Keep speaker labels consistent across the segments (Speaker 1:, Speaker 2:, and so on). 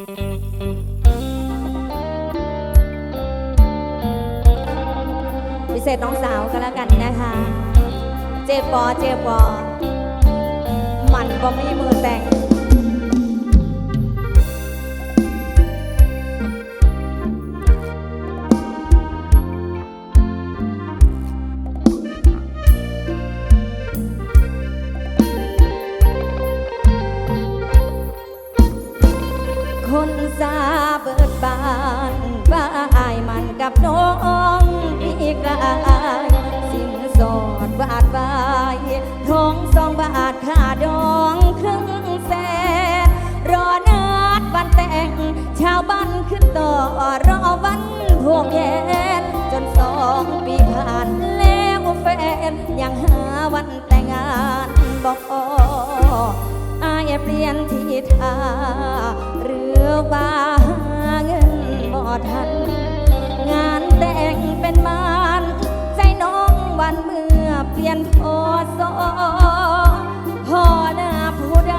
Speaker 1: พิเศษน้องสาวกันแล้วกันนะคะ เจ็บปอเจ็บปอมันก็ไม่มือแต่ง กับน้องพี่กลายสินสอดบาทบายทองสองบาทค่าดองครึ่งแสนรอนาดวันแต่ง ชาวบ้านขึ้นต่อรอวันพวกแยนจนสองปีผ่านแล้วแฟนยังหาวันแต่งงานบอกอายเปลี่ยนที่ท่าหรือว่าเงินบ่ทัน แต่งเป็นมานใจน้องวันเมื่อเปลี่ยนพอสอพอหน้าผู้ใด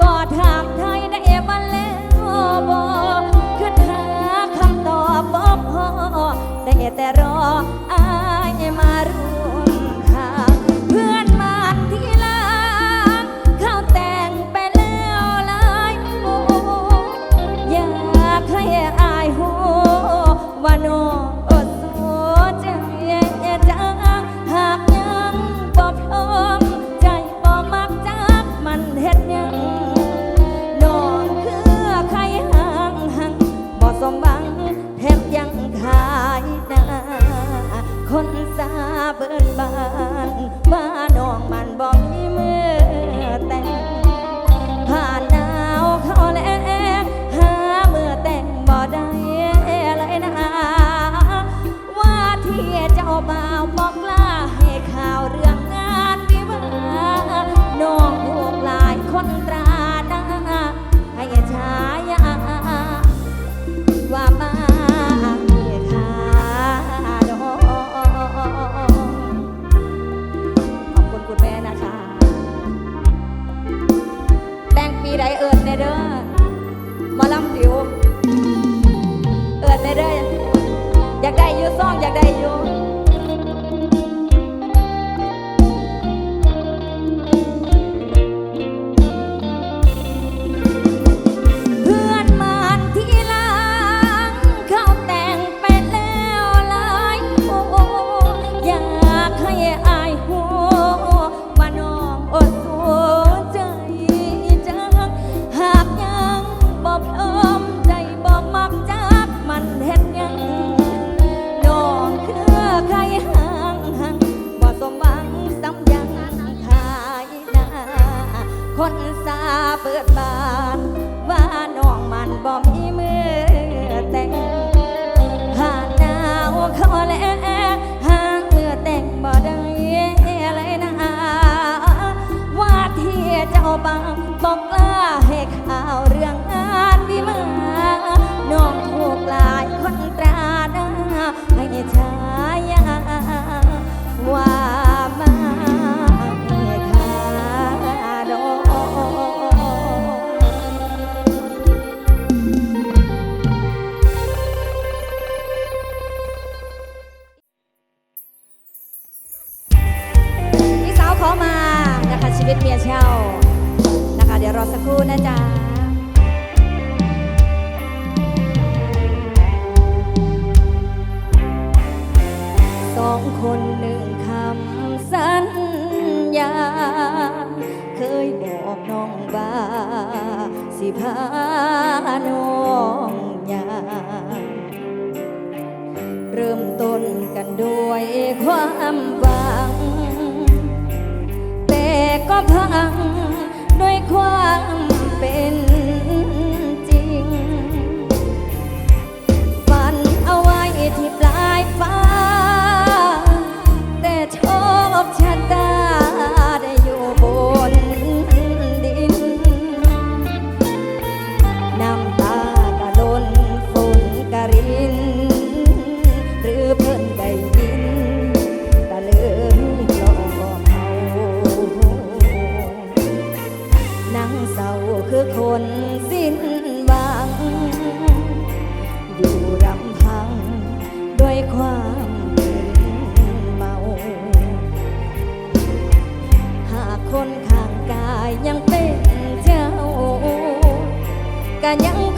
Speaker 1: ก็ถามไทยได้มาแล้วบอกคือหาคำตอบบอกพอได้แต่รอ contra ยัง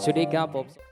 Speaker 1: เอ่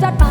Speaker 1: that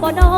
Speaker 1: ¡Oh no!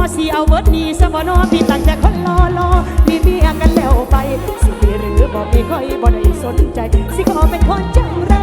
Speaker 1: อสิเอาเวิ
Speaker 2: ร์
Speaker 1: ดนี้สมอนอพี่ตั้งแต่
Speaker 3: คนรอรอมีเมียกันแล้วไป สิหรือบอกไม่ค่อยบ่ได้สนใจ สิขอเป็นคนจังไร